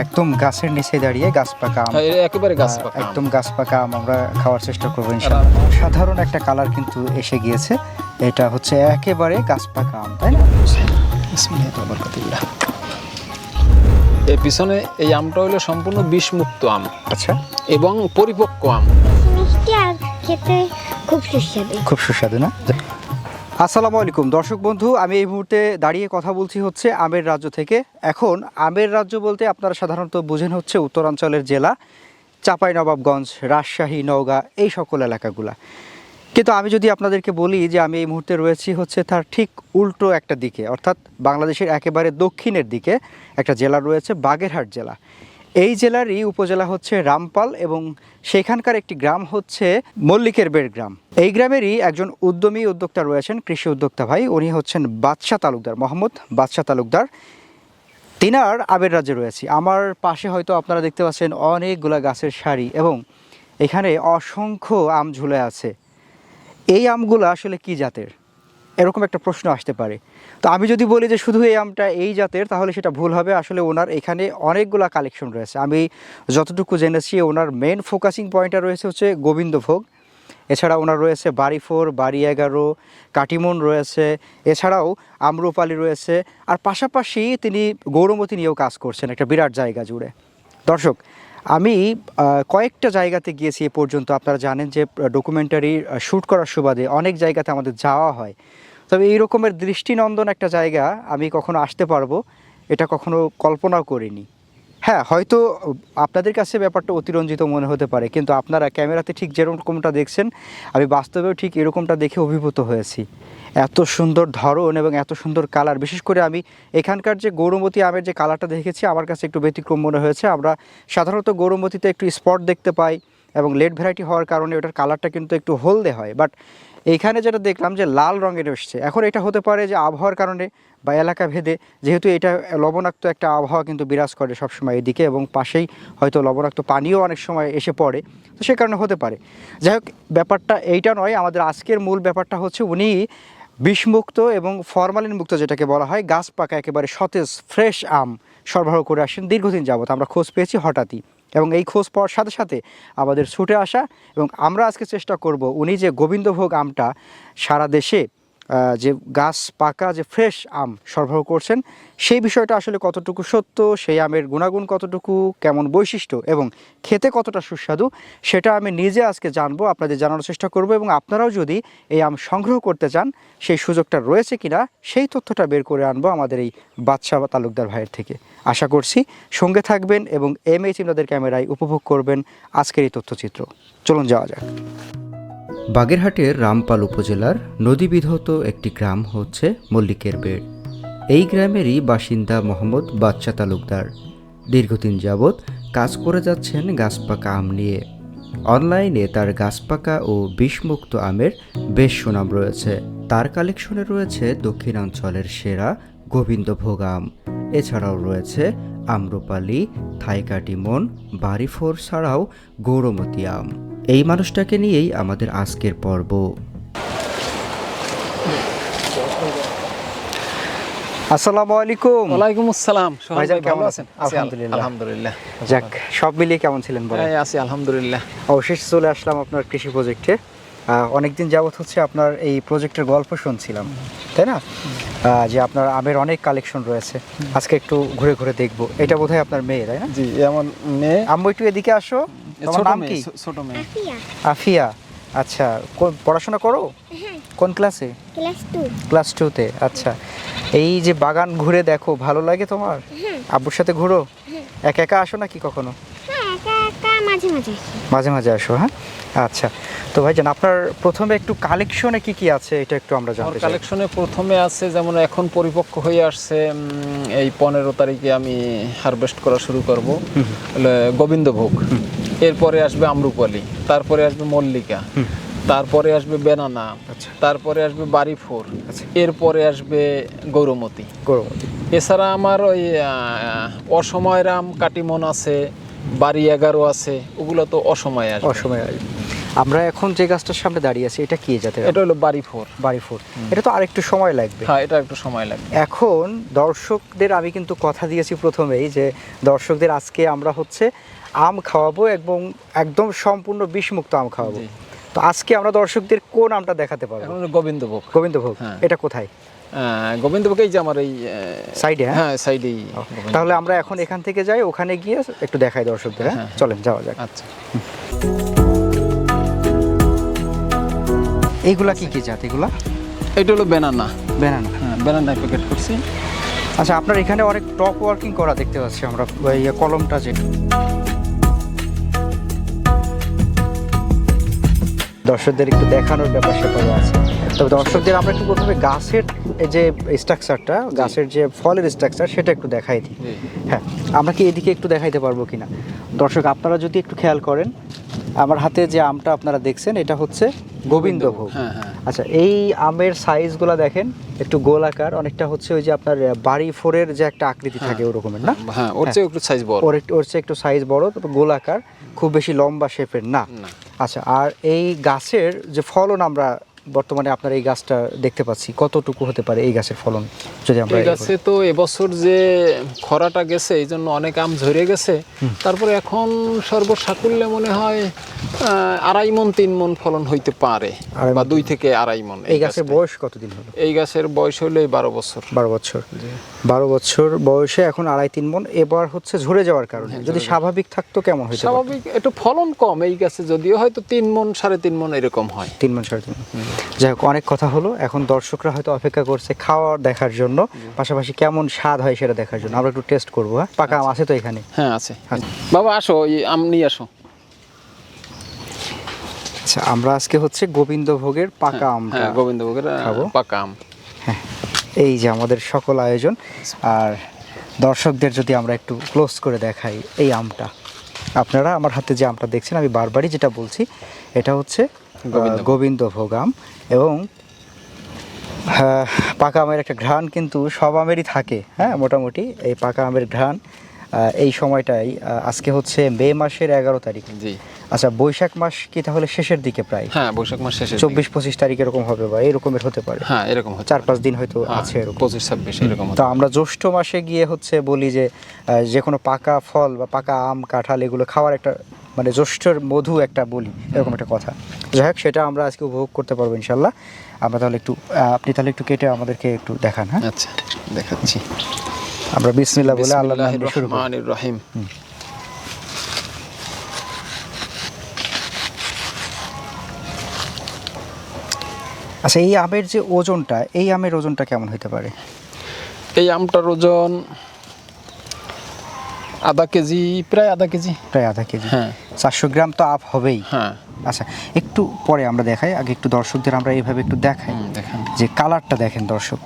একদম গাছের নিচে দাঁড়িয়ে গাছ পাকা আম হ্যাঁ, একেবারে গাছ পাকা একদম গাছ পাকা আম আমরা খাওয়ার চেষ্টা করব ইনশাআল্লাহ সাধারণ একটা কালার কিন্তু এসে গিয়েছে। এটা হচ্ছে একেবারে গাছ পাকা আম তাই না। এর পিছনে এই আমটা হলো সম্পূর্ণ বিষমুক্ত আম। আচ্ছা। এবং পরিপক্ক আম। মিষ্টি আর খেতে খুব সুস্বাদু। খুব সুস্বাদু না? আসসালামু আলাইকুম। দর্শক বন্ধু, আমি এই মুহূর্তে দাঁড়িয়ে কথা বলছি হচ্ছে আমের রাজ্য থেকে। এখন আমের রাজ্য বলতে আপনারা সাধারণত বুঝেন হচ্ছে উত্তরাঞ্চলের জেলা, চাঁপাইনবাবগঞ্জ, রাজশাহী, নওগাঁ, এই সকল এলাকাগুলা। কিন্তু আমি যদি আপনাদেরকে বলি যে আমি এই মুহূর্তে রয়েছি হচ্ছে তার ঠিক উল্টো একটা দিকে, অর্থাৎ বাংলাদেশের একেবারে দক্ষিণের দিকে একটা জেলা রয়েছে, বাগেরহাট জেলা। এই জেলারই উপজেলা হচ্ছে রামপাল এবং সেখানকার একটি গ্রাম হচ্ছে মল্লিকের বেড় গ্রাম। এই গ্রামেরই একজন উদ্যমী উদ্যোক্তা রয়েছেন, কৃষি উদ্যোক্তা ভাই। উনি হচ্ছেন বাদশাহ তালুকদার মোহাম্মদ বাদশাহ তালুকদার। তিনার আবের রাজ্যে রয়েছি। আমার পাশে হয়তো আপনারা দেখতে পাচ্ছেন অনেকগুলা গাছের সারি এবং এখানে অসংখ্য আম ঝুলে আছে। এই আমগুলো আসলে কি জাতের? এরকম একটা প্রশ্ন আসতে পারে। তো আমি যদি বলি যে শুধু এই আমটা এই জাতের, তাহলে সেটা ভুল হবে। আসলে ওনার এখানে অনেকগুলা কালেকশন রয়েছে। আমি যতটুকু জেনেছি, ওনার মেন ফোকাসিং পয়েন্টটা রয়েছে হচ্ছে গোবিন্দভোগ। এছাড়া ওনার রয়েছে বাড়ি ফোর বাড়ি এগারো কাটিমন রয়েছে। এছাড়াও আম্রপালি রয়েছে। আর পাশাপাশি তিনি গৌরমতী নিয়েও কাজ করছেন, একটা বিরাট জায়গা জুড়ে। দর্শক আমি কয়েকটা জায়গাতে গিয়েছি এ পর্যন্ত। আপনারা জানেন যে ডকুমেন্টারি শ্যুট করার সুবাদে অনেক জায়গাতে আমাদের যাওয়া হয়। তবে এই রকমের দৃষ্টিনন্দন একটা জায়গা আমি কখনো আসতে পারব, এটা কখনো কল্পনাও করিনি। হ্যাঁ হয়তো আপনাদের কাছে ব্যাপারটা অতিরঞ্জিত মনে হতে পারে, কিন্তু আপনারা ক্যামেরাতে ঠিক যেরকমটা দেখছেন, আমি বাস্তবেও ঠিক এরকমটা দেখে অভিভূত হয়েছি। এত সুন্দর ধরন এবং এত সুন্দর কালার, বিশেষ করে আমি এখানকার যে গৌরমতী আমের যে কালারটা দেখেছি, আমার কাছে একটু ব্যতিক্রম মনে হয়েছে। আমরা সাধারণত গৌরমতীতে একটু স্পট দেখতে পাই এবং লেট ভ্যারাইটি হওয়ার কারণে ওটার কালারটা কিন্তু একটু হলদে হয়। বাট এইখানে যেটা দেখলাম যে লাল রঙের এসছে। এখন এটা হতে পারে যে আবহাওয়ার কারণে বা এলাকা ভেদে, যেহেতু এটা লবণাক্ত একটা আবহাওয়া কিন্তু বিরাজ করে সবসময় এদিকে এবং পাশেই হয়তো লবণাক্ত পানিও অনেক সময় এসে পড়ে, তো সে কারণে হতে পারে। যাই হোক, ব্যাপারটা এইটা নয়, আমাদের আজকের মূল ব্যাপারটা হচ্ছে উনি বিষমুক্ত এবং ফরমালিন মুক্ত যেটাকে বলা হয়, গাছ পাকা, একেবারে সতেজ, ফ্রেশ আম সরবরাহ করে আসেন দীর্ঘদিন যাবত আমরা খোঁজ পেয়েছি হঠাৎই এবং এই খোঁজ পাওয়ার সাথে সাথে আমাদের ছুটে আসা এবং আমরা আজকে চেষ্টা করব উনি যে গোবিন্দভোগ আমটা সারা দেশে যে গাছ পাকা, যে ফ্রেশ আম সরবরাহ করছেন, সেই বিষয়টা আসলে কতটুকু সত্য, সেই আমের গুণাগুণ কতটুকু, কেমন বৈশিষ্ট্য এবং খেতে কতটা সুস্বাদু, সেটা আমি নিজে আজকে জানব, আপনাদের জানানোর চেষ্টা করব এবং আপনারাও যদি এই আম সংগ্রহ করতে চান, সেই সুযোগটা রয়েছে কিনা, সেই তথ্যটা বের করে আনব আমাদের এই বাদশাহ তালুকদার ভাইয়ের থেকে। আশা করছি সঙ্গে থাকবেন এবং এম এইচ ইমদাদের ক্যামেরায় উপভোগ করবেন আজকের এই তথ্যচিত্র। চলুন যাওয়া যাক। বাগেরহাটের রামপাল উপজেলার নদীবিধত একটি গ্রাম হচ্ছে মল্লিকের বেড়। এই গ্রামেরই বাসিন্দা মোহাম্মদ বাচ্চা তালুকদার। দীর্ঘদিন যাবৎ কাজ করে যাচ্ছেন গাছপাকা আম নিয়ে। অনলাইনে তার গাছপাকা ও বিষমুক্ত আমের বেশ সুনাম রয়েছে। তার কালেকশনে রয়েছে দক্ষিণাঞ্চলের সেরা গোবিন্দভোগ আম। এছাড়াও রয়েছে আম্রপালি, থাইকাটিমন বাড়িফোর ছাড়াও গৌরমতী আম। এই মানুষটাকে নিয়েই আমাদের আজকের পর্ব। আসসালামু আলাইকুম। ওয়ালাইকুম আসসালাম। ভাইজান কেমন আছেন? আলহামদুলিল্লাহ। আলহামদুলিল্লাহ। যাক সব মিলিয়ে কেমন ছিলেন বলেন? হ্যাঁ আছি আলহামদুলিল্লাহ। অবশেষে চলে আসলাম আপনার কৃষি প্রজেক্টে। অনেকদিন যাবত হচ্ছে আপনার এই প্রজেক্টের গল্প শুনছিলাম তাই না? যে আপনার আমের অনেক কালেকশন রয়েছে। আজকে একটু ঘুরে ঘুরে দেখব। এটা বোধহয় আপনার মেয়ে তাই না? জি এমন মেয়ে। আম্মু একটু এদিকে আসো। তোমার ছোট নাম মেয়ে কি? ছোট মেয়ে। আফিয়া। আচ্ছা পড়াশোনা করো? হ্যাঁ। কোন ক্লাসে ক্লাস টুতে আচ্ছা। এই যে বাগান ঘুরে দেখো ভালো লাগে তোমার? হ্যাঁ। আব্বুর সাথে ঘুরো? একা একা আসো নাকি কখনো? হ্যাঁ মাঝে মাঝে মাঝে মাঝে আসো হ্যাঁ? আচ্ছা। তো ভাইজান আপনার প্রথমে একটু কালেকশনে কি কি আছে? এটা একটু আমরা জানতে চাই। কালেকশনে প্রথমে আছে যেমন এখন পরিপক্ক হয়ে আসছে এই পনেরো তারিখে আমি হারভেস্ট করা শুরু করব। গোবিন্দভোগ। এরপরে আসবে আমরুপালি তারপরে আসবে মল্লিকা তারপরে আসবে বেনানা আচ্ছা। তারপরে আসবে বাড়িফোর আচ্ছা। এরপরে আসবে গৌরমতি। এছাড়া আমার ওই অসময় রাম কাটিমন আছে বাড়ি এগারো আছে ওগুলো তো অসময় আসবে। অসময় আসবে। আমরা এখন যে গাছটার সামনে দাঁড়িয়ে আছি এটা কি যাতে এটা হলো বাড়ি ফোর বাড়ি ফুড এটা তো আরেকটু সময় লাগবে। হ্যাঁ এটা একটু সময় লাগবে। এখন দর্শকদের আমি কিন্তু কথা দিয়েছি প্রথমেই যে দর্শকদের আজকে আমরা হচ্ছে আম খাওয়াবো এবং একদম সম্পূর্ণ বিষমুক্ত আম খাওয়াবো। তো আজকে আমরা দর্শকদের কোন আমটা দেখাতে পারব? গোবিন্দভোগ। গোবিন্দভোগ। হ্যাঁ। এটা কোথায়? গোবিন্দভোগ এই যে আমার এই সাইডে হ্যাঁ? হ্যাঁ সাইডেই তাহলে আমরা এখন এখান থেকে যাই ওখানে গিয়ে একটু দেখাই দর্শকদের হ্যাঁ? হ্যাঁ। চলেন যাওয়া যাক। আচ্ছা। এইগুলা কি কি জাত এগুলা? এটা হলো বেনানা। বেনানা। হ্যাঁ বেনানা প্যাকেট করছি। আচ্ছা আপনার এখানে অনেক টপ ওয়ার্কিং করা দেখতে পাচ্ছি আমরা কলমটা যে দর্শকদের একটু দেখানোর ব্যাপার স্যাপারও আছে। তবে দর্শকদের আমরা একটু প্রথমে গাছের যে স্ট্রাকচারটা গাছের যে ফলের স্ট্রাকচার সেটা একটু দেখাই দিই। হ্যাঁ আমরা কি এদিকে একটু দেখাইতে পারব কি না দর্শক আপনারা যদি একটু খেয়াল করেন আমার হাতে যে আমটা আপনারা দেখছেন এটা হচ্ছে গোবিন্দভোগ। হ্যাঁ হ্যাঁ। আচ্ছা এই আমের সাইজগুলো দেখেন একটু গোলাকার অনেকটা হচ্ছে ওই যে আপনার বাড়ি ফোরের যে একটা আকৃতি থাকে ওরকমের না? হ্যাঁ ওর চেয়ে একটু সাইজ বড়। ওর চেয়ে একটু সাইজ বড় তবে গোলাকার খুব বেশি লম্বা শেপের না। আচ্ছা আর এই গাছের যে ফলন আমরা বর্তমানে আপনার এই গাছটা দেখতে পাচ্ছি। কতটুকু হতে পারে এই গাছের ফলন যদি আমরা এই গাছে তো এবছর যে খরাটা গেছে এই জন্য অনেক আম ঝরে গেছে। তারপরে এখন সর্বসাকুল্যে মনে হয় আড়াই মন তিন মন ফলন হইতে পারে বা দুই থেকে আড়াই মন এই গাছের বয়স কতদিন হলো? এই গাছের বয়স হলো এই বারো বছর। বারো বছর। বারো বছর বয়সে এখন আড়াই তিন মন। এবার হচ্ছে ঝরে যাওয়ার কারণে। যদি স্বাভাবিক থাকতো কেমন পারতো? স্বাভাবিক একটু ফলন কম এই গাছে যদিও হয়তো তিন মন সাড়ে তিন মন এরকম হয়। তিন মাস সাড়ে তিন মাস। যাই হোক অনেক কথা হলো। এখন দর্শকরা হয়তো অপেক্ষা করছে খাওয়ার দেখার জন্য। পাশাপাশি কেমন স্বাদ হয় সেটা দেখার জন্য। আমরা একটু টেস্ট করব হ্যাঁ? পাকা আম আছে তো এখানে? হ্যাঁ আছে। আচ্ছা। বাবা আসো আম নিয়ে আসো। আচ্ছা আমরা আজকে হচ্ছে গোবিন্দভোগের পাকা আমটা হ্যাঁ গোবিন্দভোগের খাব। পাকা আম। হ্যাঁ এই যে আমাদের সকল আয়োজন। আর দর্শকদের যদি আমরা একটু ক্লোজ করে দেখাই এই আমটা। আপনারা আমার হাতে যে আমটা দেখছেন আমি বারবারই যেটা বলছি এটা হচ্ছে গোবিন্দভোগ। গোবিন্দভোগ আম এবং হ্যাঁ, পাকা আমের একটা ঘ্রাণ কিন্তু সব আমেরই থাকে হ্যাঁ মোটামুটি। এই পাকা আমের ঘ্রাণ এই সময়টাই আজকে হচ্ছে মে মাসের এগারো তারিখ। জি। আচ্ছা বৈশাখ মাস কি তাহলে শেষের দিকে প্রায়? হ্যাঁ বৈশাখ মাস শেষে চব্বিশ পঁচিশ তারিখ এরকম হবে বা এরকমের হতে পারে। হ্যাঁ এরকম চার পাঁচ দিন হয়তো আছে এরকম। পঁচিশ ছাব্বিশ এরকম তো আমরা জ্যৈষ্ঠ মাসে গিয়ে হচ্ছে বলি যে যে কোনো পাকা ফল বা পাকা আম কাঁঠাল এগুলো খাওয়ার একটা মানে জ্যৈষ্ঠর মধু একটা বলি এরকম একটা কথা। যাই হোক সেটা আমরা আজকে উপভোগ করতে পারব ইনশাল্লাহ আমরা তাহলে একটু আপনি তাহলে একটু কেটে আমাদেরকে একটু দেখান হ্যাঁ? আচ্ছা দেখাচ্ছি। আমরা বিসমিল্লাহ বলে আল্লাহ শুরু রহমানির রহিম। আচ্ছা এই আমের যে ওজনটা এই আমের ওজনটা কেমন হতে পারে? এই আমটার ওজন আধা কেজি প্রায় আধা কেজি। প্রায় আধা কেজি। হ্যাঁ। চারশো গ্রাম তো আপ হবেই। হ্যাঁ। আচ্ছা একটু পরে আমরা দেখাই আগে একটু দর্শকদের আমরা এইভাবে একটু দেখাই। দেখেন। যে কালারটা দেখেন দর্শক।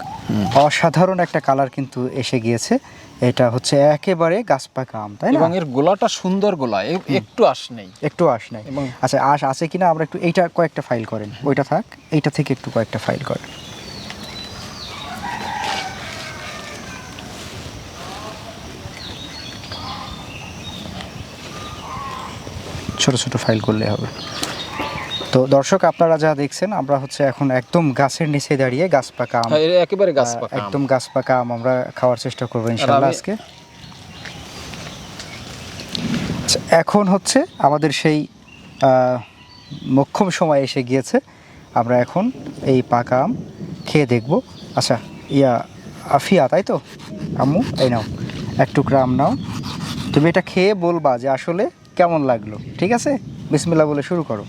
অসাধারণ একটা কালার কিন্তু এসে গিয়েছে। এটা হচ্ছে একেবারে গাছ পাকা আম তাই না? এবং এর গোলাটা সুন্দর গোলা একটু আস নেই। একটু আশ নেই। আচ্ছা আশ আছে কিনা আমরা একটু এইটা কয়েকটা ফাইল করেন। ওইটা থাক এইটা থেকে একটু কয়েকটা ফাইল করেন। ছোট ছোট ফাইল করলে হবে। তো দর্শক আপনারা যা দেখছেন আমরা হচ্ছে এখন একদম গাছের নিচে দাঁড়িয়ে গাছ পাকা আম হ্যাঁ, একেবারে গাছ পাকা একদম গাছ পাকা আম আমরা খাওয়ার চেষ্টা করব ইনশাল্লাহ আজকে। আচ্ছা, এখন হচ্ছে আমাদের সেই মোক্ষম সময় এসে গিয়েছে। আমরা এখন এই পাকা আম খেয়ে দেখব। আচ্ছা ইয়া আফিয়া তাই তো? আম্মু এই নাও এক টুকরা আম নাও। তুমি এটা খেয়ে বলবা যে আসলে কেমন লাগল? ঠিক আছে? বিসমিল্লা বলে শুরু করো।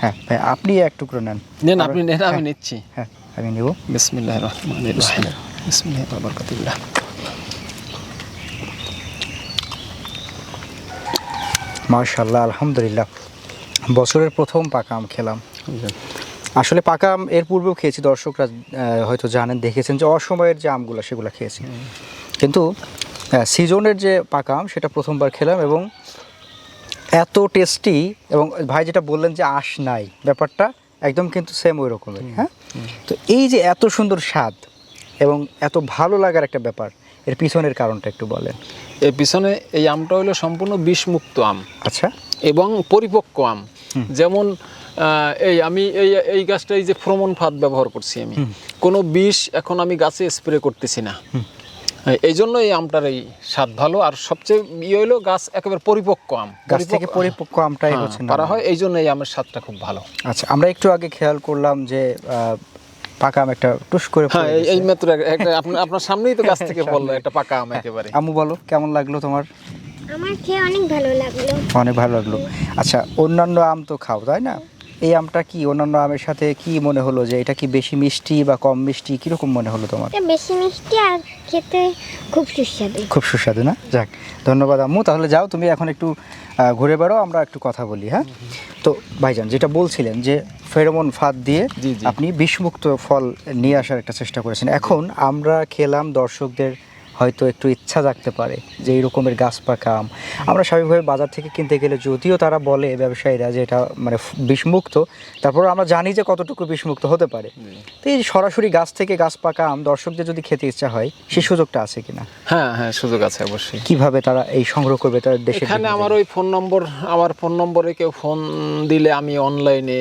হ্যাঁ ভাই আপনি এক টুকরো নেন। নেন আপনি নেন আমি হ্যাঁ, নিচ্ছি। হ্যাঁ আমি নেব। বিসমিল্লাহির রহমানির রহিম। বিসমিল্লাহি। বারাকাতুল্লাহ। মার্শাল্লাহ আলহামদুলিল্লাহ। বছরের প্রথম পাকা আম খেলাম। আসলে পাকা আম এর পূর্বেও খেয়েছি দর্শকরা হয়তো জানেন দেখেছেন যে অসময়ের যে আমগুলো সেগুলো খেয়েছি। কিন্তু সিজনের যে পাকা আম সেটা প্রথমবার খেলাম এবং এত টেস্টি এবং ভাই যেটা বললেন যে আশ নাই ব্যাপারটা একদম কিন্তু সেম ওই রকমের হ্যাঁ? তো এই যে এত সুন্দর স্বাদ এবং এত ভালো লাগার একটা ব্যাপার এর পিছনের কারণটা একটু বলেন। এর পিছনে এই আমটা হলো সম্পূর্ণ বিষমুক্ত আম। আচ্ছা। এবং পরিপক্ক আম। যেমন এই আমি এই এই গাছটা এই যে ফ্রমন ফাঁদ ব্যবহার করছি আমি কোনো বিষ এখন আমি গাছে স্প্রে করতেছি না। এই- এই জন্য এই আমটার এই স্বাদ ভালো। আর সবচেয়ে ইয়ে হলো গাছ একেবারে পরিপক্ক আম। গাছ থেকে পরিপক্ক- আমটাই হ্যাঁ, হচ্ছে না পারা হয় এই জন্য এই আমের স্বাদটা খুব ভালো। আচ্ছা আমরা একটু আগে খেয়াল করলাম যে আহ, পাকা আম একটা টুস করে হ্যাঁ এই- এই মাত্র একটা আপনার আপনার সামনেই তো গাছ থেকে বলল একটা পাকা আম একেবারে। আম্মু বলো কেমন লাগল তোমার? আমার খেয়ে অনেক ভালো লাগল। অনেক ভালো লাগল। আচ্ছা অন্যান্য আম তো খাও তাই না? এই আমটা কি? অন্যান্য আমের সাথে কি মনে হলো যে এটা কি বেশি মিষ্টি বা কম মিষ্টি? কীরকম মনে হলো তোমার? এটা বেশি মিষ্টি আর খেতে খুব সুস্বাদু। খুব সুস্বাদু না? যাক ধন্যবাদ আম্মু। তাহলে যাও তুমি এখন একটু আহ, ঘুরে বেড়াও আমরা একটু কথা বলি হ্যাঁ? তো ভাইজান যেটা বলছিলেন যে ফেরোমন ফাঁদ দিয়ে জি, জি। আপনি বিষমুক্ত ফল নিয়ে আসার একটা চেষ্টা করেছেন। এখন আমরা খেলাম দর্শকদের হয়তো একটু ইচ্ছা জাগতে পারে যে এই রকমের গাছ পাকা আম। আমরা স্বাভাবিকভাবে বাজার থেকে কিনতে গেলে যদিও তারা বলে ব্যবসায়ীরা যে এটা মানে বিষমুক্ত তারপর আমরা জানি যে কতটুকু বিষমুক্ত হতে পারে। তো এই সরাসরি গাছ থেকে গাছ পাকা আম দর্শকদের যদি খেতে ইচ্ছা হয় সেই সুযোগটা আছে কিনা? হ্যাঁ হ্যাঁ সুযোগ আছে অবশ্যই। কীভাবে তারা এই সংগ্রহ করবে তাদের দেশের এখানে আমার ওই ফোন নম্বর আমার ফোন নম্বরে কেউ ফোন দিলে আমি অনলাইনে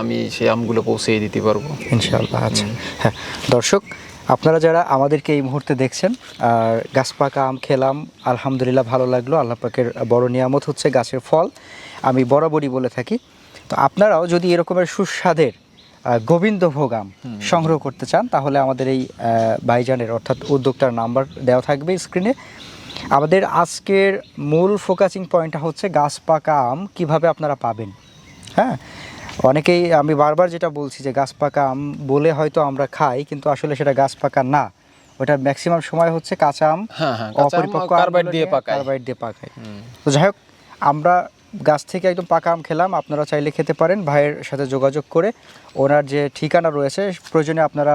আমি সেই আমগুলো পৌঁছে দিতে পারব? ইনশাআল্লাহ আচ্ছা। হ্যাঁ দর্শক আপনারা যারা আমাদেরকে এই মুহূর্তে দেখছেন আর গাছ পাকা আম খেলাম আলহামদুলিল্লাহ ভালো লাগল আল্লাহ পাকের বড় নিয়ামত হচ্ছে গাছের ফল আমি বরাবরই বলে থাকি। তো আপনারাও যদি এরকমের সুস্বাদের গোবিন্দভোগ আম সংগ্রহ করতে চান তাহলে আমাদের এই ভাইজানের অর্থাৎ উদ্যোক্তার নাম্বার দেওয়া থাকবে স্ক্রিনে। আমাদের আজকের মূল ফোকাসিং পয়েন্টটা হচ্ছে গাছ পাকা আম কীভাবে আপনারা পাবেন। হ্যাঁ? অনেকেই আমি বারবার যেটা বলছি যে গাছ পাকা আম বলে হয়তো আমরা খাই কিন্তু আসলে সেটা গাছ পাকা না। ওটা ম্যাক্সিমাম সময় হচ্ছে কাঁচা আম হ্যাঁ, হ্যাঁ, অপরিপক্ক কার্বাইড দিয়ে পাকায়। কার্বাইড দিয়ে পাকায়। তো যাই হোক আমরা গাছ থেকে একদম পাকা আম খেলাম আপনারা চাইলে খেতে পারেন ভাইয়ের সাথে যোগাযোগ করে। ওনার যে ঠিকানা রয়েছে প্রয়োজনে আপনারা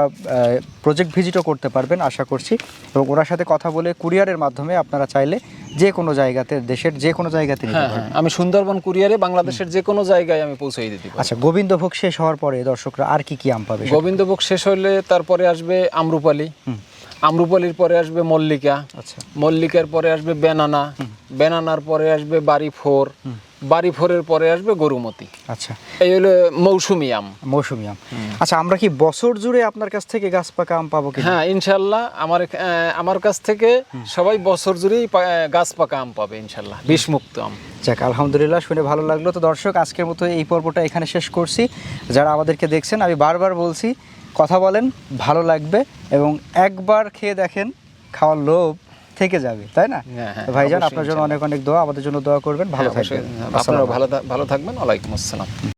প্রজেক্ট ভিজিটও করতে পারবেন আশা করছি। এবং ওনার সাথে কথা বলে কুরিয়ারের মাধ্যমে আপনারা চাইলে যে কোনো জায়গাতে দেশের যে কোনো জায়গাতে হ্যাঁ হ্যাঁ আমি সুন্দরবন কুরিয়ারে বাংলাদেশের যে কোনো জায়গায় আমি পৌঁছে দিতে আচ্ছা গোবিন্দভোগ শেষ হওয়ার পরে দর্শকরা আর কি কি আম পাবে? গোবিন্দভোগ শেষ হলে তারপরে আসবে আমরুপালি। আমরুপালির পরে আসবে মল্লিকা। আচ্ছা। মল্লিকার পরে আসবে বেনানা। বেনানার পরে আসবে বাড়ি ফোর। বাড়ি ফোরের পরে আসবে গরুমতি। আচ্ছা। এই হলো মৌসুমি আম। মৌসুমি আম। আচ্ছা আমরা কি বছর জুড়ে আপনার কাছ থেকে গাছ পাকা আম পাবো কি হ্যাঁ ইনশাল্লাহ আমার আমার কাছ থেকে সবাই বছর জুড়েই গাছ পাকা আম পাবে ইনশাল্লাহ বিষমুক্ত আম। যাক আলহামদুলিল্লাহ শুনে ভালো লাগল। তো দর্শক আজকের মতো এই পর্বটা এখানে শেষ করছি। যারা আমাদেরকে দেখছেন আমি বারবার বলছি কথা বলেন ভালো লাগবে এবং একবার খেয়ে দেখেন খাওয়ার লোভ। থেকে যাবে তাই না? হ্যাঁ, হ্যাঁ, ভাইজান আপনার জন্য অনেক অনেক দোয়া আমাদের জন্য দোয়া করবেন ভালো হ্যাঁ। থাকবেন। আপনারাও ভালো ভালো থাকবেন। ওয়ালাইকুম আসসালাম।